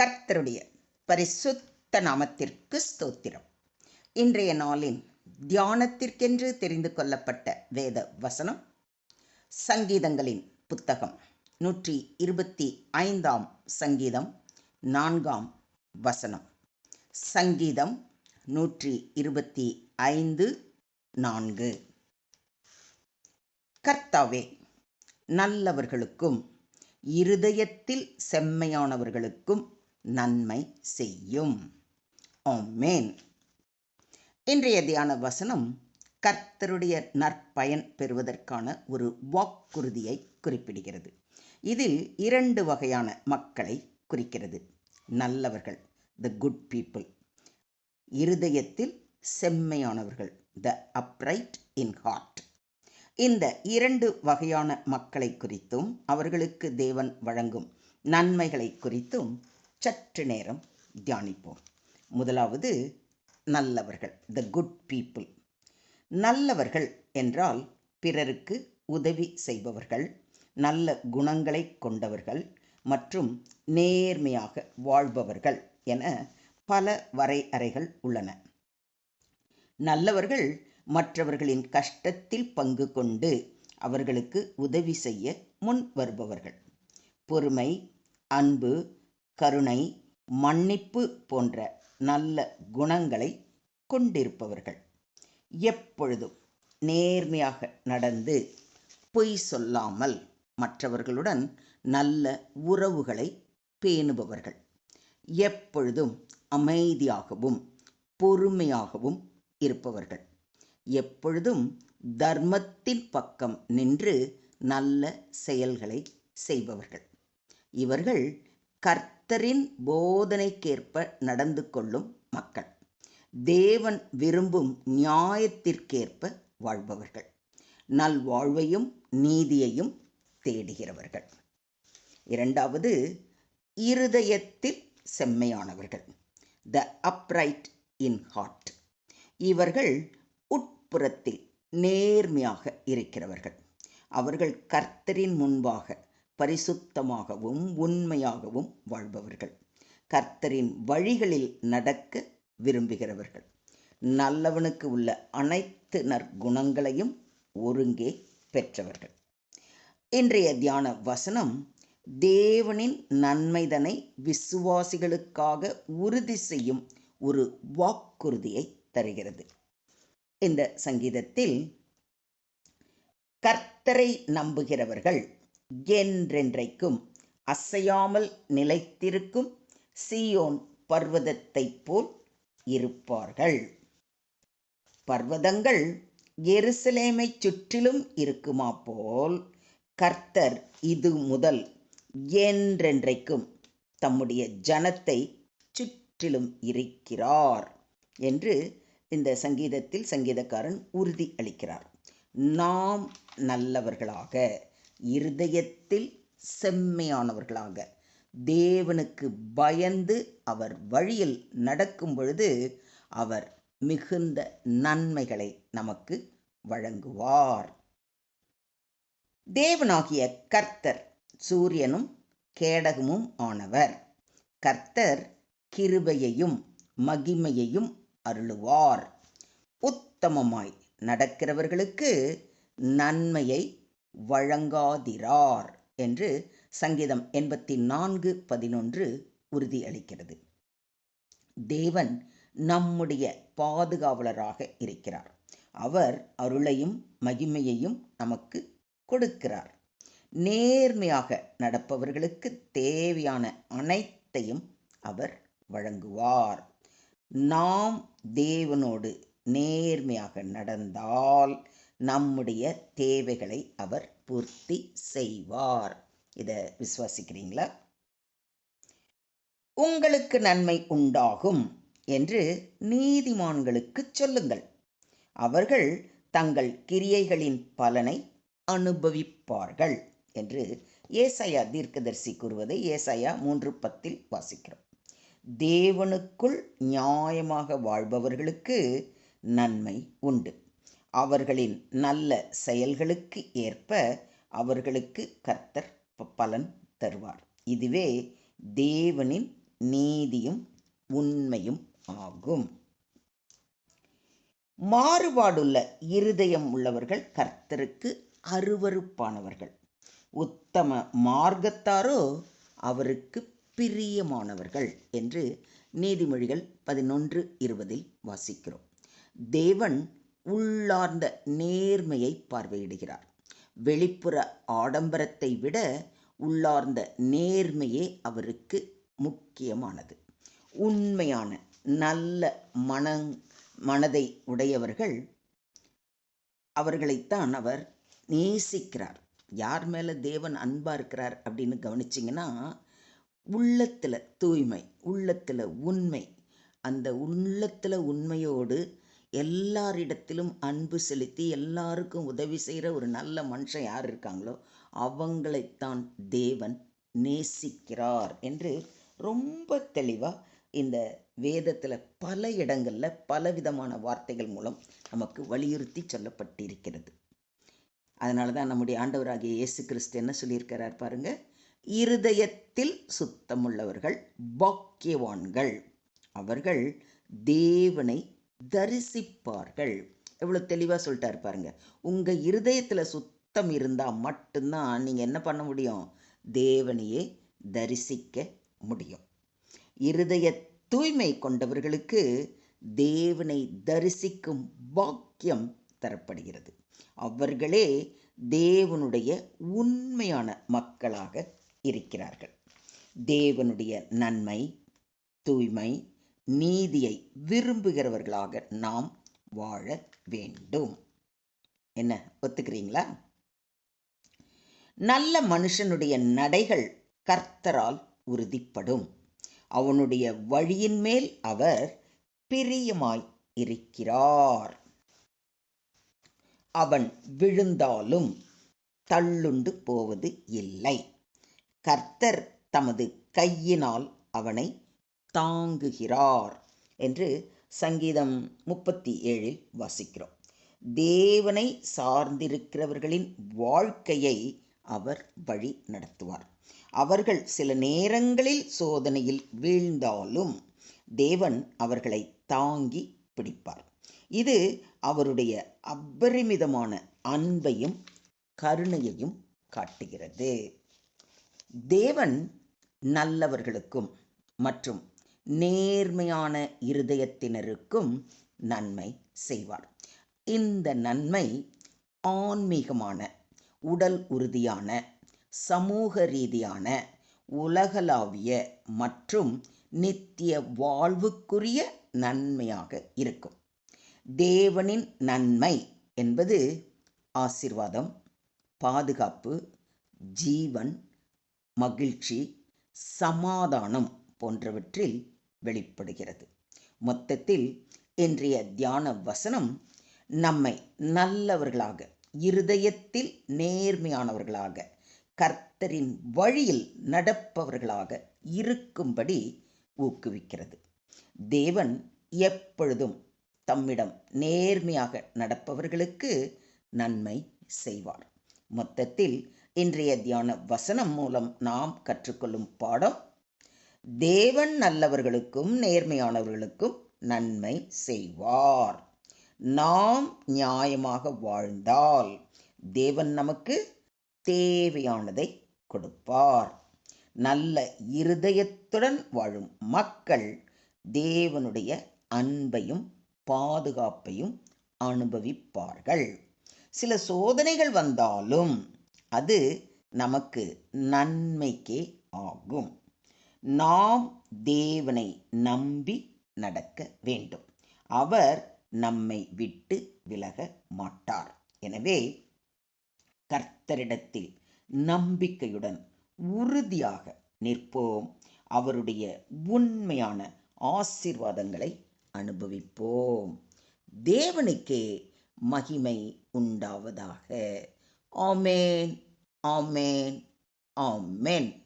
கர்த்தருடைய பரிசுத்த நாமத்திற்கு ஸ்தோத்திரம். இன்றைய நாளின் தியானத்திற்கென்று தெரிந்து கொள்ளப்பட்ட வேத வசனம் சங்கீதங்களின் புத்தகம் நூற்றி இருபத்தி ஐந்தாம் சங்கீதம் நான்காம் வசனம். சங்கீதம் நூற்றி இருபத்தி ஐந்து நான்கு. கர்த்தாவே நல்லவர்களுக்கும் இருதயத்தில் செம்மையானவர்களுக்கும் நன்மை செய்யும். ஆமேன். இன்றைய தியான வசனம் கர்த்தருடைய நற்பயன் பெறுவதற்கான ஒரு வாக்குறுதியை குறிப்பிடுகிறது. இதில் இரண்டு வகையான மக்களை குறிக்கிறது. நல்லவர்கள் த குட் பீப்புள் இருதயத்தில் செம்மையானவர்கள் த அப்ரைட் இன் ஹார்ட் இந்த இரண்டு வகையான மக்களை குறித்தும் அவர்களுக்கு தேவன் வழங்கும் நன்மைகளை குறித்தும் சற்று நேரம் தியானிப்போம். முதலாவது நல்லவர்கள் த குட் பீப்புள் நல்லவர்கள் என்றால் பிறருக்கு உதவி செய்பவர்கள் நல்ல குணங்களை கொண்டவர்கள் மற்றும் நேர்மையாக வாழ்பவர்கள் என பல வரையறைகள் உள்ளன. நல்லவர்கள் மற்றவர்களின் கஷ்டத்தில் பங்கு கொண்டு அவர்களுக்கு உதவி செய்ய முன் வருபவர்கள். பொறுமை அன்பு கருணை மன்னிப்பு போன்ற நல்ல குணங்களை கொண்டிருப்பவர்கள். எப்பொழுதும் நேர்மையாக நடந்து பொய் சொல்லாமல் மற்றவர்களுடன் நல்ல உறவுகளை பேணுபவர்கள். எப்பொழுதும் அமைதியாகவும் பொறுமையாகவும் இருப்பவர்கள். எப்பொழுதும் தர்மத்தின் பக்கம் நின்று நல்ல செயல்களை செய்பவர்கள். இவர்கள் கர்த்தரின் போதனைக்கேற்ப நடந்து கொள்ளும் மக்கள். தேவன் விரும்பும் நியாயத்திற்கேற்ப வாழ்பவர்கள். நல்வாழ்வையும் நீதியையும் தேடுகிறவர்கள். இரண்டாவது இருதயத்தில் செம்மையானவர்கள். த அப்ரைட் இன் ஹார்ட் இவர்கள் உட்புறத்தில் நேர்மையாக இருக்கிறவர்கள். அவர்கள் கர்த்தரின் முன்பாக பரிசுத்தமாகவும் உண்மையாகவும் வாழ்பவர்கள். கர்த்தரின் வழிகளில் நடக்க விரும்புகிறவர்கள். நல்லவனுக்கு உள்ள அனைத்து நற்குணங்களையும் ஒருங்கே பெற்றவர்கள். இன்றைய தியான வசனம் தேவனின் நன்மைதனை விசுவாசிகளுக்காக உறுதி செய்யும் ஒரு வாக்குறுதியை தருகிறது. இந்த சங்கீதத்தில் கர்த்தரை நம்புகிறவர்கள் என்றென்றைக்கும் அசையாமல் நிலைத்திருக்கும் சியோன் பர்வதத்தைப் போல் இருப்பார்கள். பர்வதங்கள் எருசலேமை சுற்றிலும் இருக்குமா போல் கர்த்தர் இது முதல் என்றென்றைக்கும் தம்முடைய ஜனத்தை சுற்றிலும் இருக்கிறார் என்று இந்த சங்கீதத்தில் சங்கீதக்காரன் உறுதி அளிக்கிறார். நாம் நல்லவர்களாக இருதயத்தில் செம்மையானவர்களாக. தேவனுக்கு பயந்து அவர் வழியில் நடக்கும் பொழுது அவர் மிகுந்த நன்மைகளை நமக்கு வழங்குவார். தேவனாகிய கர்த்தர் சூரியனும் கேடகமும் ஆனவர். கர்த்தர் கிருபையையும் மகிமையையும் அருளுவார். உத்தமமாய் நடக்கிறவர்களுக்கு நன்மையை வழங்காதிரார் என்று சங்கீதம் எண்பத்தி நான்கு பதினொன்று உறுதியளிக்கிறது. தேவன் நம்முடைய பாதுகாவலராக இருக்கிறார். அவர் அருளையும் மகிமையையும் நமக்கு கொடுக்கிறார். நேர்மையாக நடப்பவர்களுக்கு தேவையான அனைத்தையும் அவர் வழங்குவார். நாம் தேவனோடு நேர்மையாக நடந்தால் நம்முடைய தேவைகளை அவர் பூர்த்தி செய்வார். இதை விசுவாசிக்கிறீங்களா? உங்களுக்கு நன்மை உண்டாகும் என்று நீதிமான்களுக்கு சொல்லுங்கள். அவர்கள் தங்கள் கிரியைகளின் பலனை அனுபவிப்பார்கள் என்று ஏசாயா தீர்க்கதரிசி கூறுவதை ஏசாயா மூன்று பத்தில் வாசிக்கிறோம். தேவனுக்குள் நியாயமாக வாழ்பவர்களுக்கு நன்மை உண்டு. அவர்களின் நல்ல செயல்களுக்கு ஏற்ப அவர்களுக்கு கர்த்தர் பலன் தருவார். இதுவே தேவனின் நீதியும் உண்மையும் ஆகும். மாறுபாடுள்ள இருதயம் உள்ளவர்கள் கர்த்தருக்கு அருவருப்பானவர்கள். உத்தம மார்க்கத்தாரோ அவருக்கு பிரியமானவர்கள் என்று நீதிமொழிகள் பதினொன்று இருபதில் வாசிக்கிறோம். தேவன் உள்ளார்ந்த நேர்மையை பார்வையிடுகிறார். வெளிப்புற ஆடம்பரத்தை விட உள்ளார்ந்த நேர்மையே அவருக்கு முக்கியமானது. உண்மையான நல்ல மன மனதை உடையவர்கள் அவர்களைத்தான் அவர் நேசிக்கிறார். யார் மேலே தேவன் அன்பாக இருக்கிறார் அப்படின்னு கவனிச்சிங்கன்னா உள்ளத்தில் தூய்மை உள்ளத்தில் உண்மை. அந்த உள்ளத்தில் உண்மையோடு எல்லாரிடத்திலும் அன்பு செலுத்தி எல்லாருக்கும் உதவி செய்கிற ஒரு நல்ல மனுஷன் யார் இருக்காங்களோ அவங்களைத்தான் தேவன் நேசிக்கிறார் என்று ரொம்ப தெளிவாக இந்த வேதத்தில் பல இடங்களில் பலவிதமான வார்த்தைகள் மூலம் நமக்கு வலியுறுத்தி சொல்லப்பட்டிருக்கிறது. அதனால தான் நம்முடைய ஆண்டவராகிய இயேசு கிறிஸ்து என்ன சொல்லியிருக்கிறார் பாருங்க? இருதயத்தில் சுத்தமுள்ளவர்கள் பாக்கியவான்கள். அவர்கள் தேவனை தரிசிப்பார்கள். எவ்வளோ தெளிவாக சொல்லிட்டாரு பாருங்க. உங்கள் இருதயத்தில் சுத்தம் இருந்தால் மட்டும்தான் நீங்கள் என்ன பண்ண முடியும்? தேவனையே தரிசிக்க முடியும். இருதய தூய்மை கொண்டவர்களுக்கு தேவனை தரிசிக்கும் பாக்கியம் தரப்படுகிறது. அவர்களே தேவனுடைய உண்மையான மக்களாக இருக்கிறார்கள். தேவனுடைய நன்மை தூய்மை நீதியை விரும்புகிறவர்களாக நாம் வாழ வேண்டும். என்ன ஒத்துக்கிறீங்களா? நல்ல மனுஷனுடைய நடைகள் கர்த்தரால் உறுதிப்படும். அவனுடைய வழியின் மேல் அவர் பிரியமாய் இருக்கிறார். அவன் விழுந்தாலும் தள்ளுண்டு போவது இல்லை. கர்த்தர் தமது கையினால் அவனை தாங்குகிறார் என்று சங்கீதம் முப்பத்தி ஏழில் வாசிக்கிறோம். தேவனை சார்ந்திருக்கிறவர்களின் வாழ்க்கையை அவர் வழி நடத்துவார். அவர்கள் சில நேரங்களில் சோதனையில் வீழ்ந்தாலும் தேவன் அவர்களை தாங்கி பிடிப்பார். இது அவருடைய அபரிமிதமான அன்பையும் கருணையையும் காட்டுகிறது. தேவன் நல்லவர்களுக்கும் மற்றும் நேர்மையான இருதயத்தினருக்கும் நன்மை செய்வார். இந்த நன்மை ஆன்மீகமான உடல் உறுதியான சமூக ரீதியான உலகளாவிய மற்றும் நித்திய வாழ்வுக்குரிய நன்மையாக இருக்கும். தேவனின் நன்மை என்பது ஆசிர்வாதம் பாதுகாப்பு ஜீவன் மகிழ்ச்சி சமாதானம் போன்றவற்றில் வெளிப்படுகிறது. மொத்தத்தில் இன்றைய தியான வசனம் நம்மை நல்லவர்களாக இருதயத்தில் நேர்மையானவர்களாக கர்த்தரின் வழியில் நடப்பவர்களாக இருக்கும்படி ஊக்குவிக்கிறது. தேவன் எப்பொழுதும் தம்மிடம் நேர்மையாக நடப்பவர்களுக்கு நன்மை செய்வார். மொத்தத்தில் இன்றைய தியான வசனம் மூலம் நாம் கற்றுக்கொள்ளும் பாடம் தேவன் நல்லவர்களுக்கும் நேர்மையானவர்களுக்கும் நன்மை செய்வார். நாம் நியாயமாக வாழ்ந்தால் தேவன் நமக்கு தேவையானதை கொடுப்பார். நல்ல இருதயத்துடன் வாழும் மக்கள் தேவனுடைய அன்பையும் பாதுகாப்பையும் அனுபவிப்பார்கள். சில சோதனைகள் வந்தாலும் அது நமக்கு நன்மைக்கே ஆகும். நாம் தேவனை நம்பி நடக்க வேண்டும். அவர் நம்மை விட்டு விலக மாட்டார். எனவே கர்த்தரிடத்தில் நம்பிக்கையுடன் உறுதியாக நிற்போம். அவருடைய உண்மையான ஆசிர்வாதங்களை அனுபவிப்போம். தேவனுக்கே மகிமை உண்டாவதாக. ஆமேன் ஆமேன் ஆமேன்.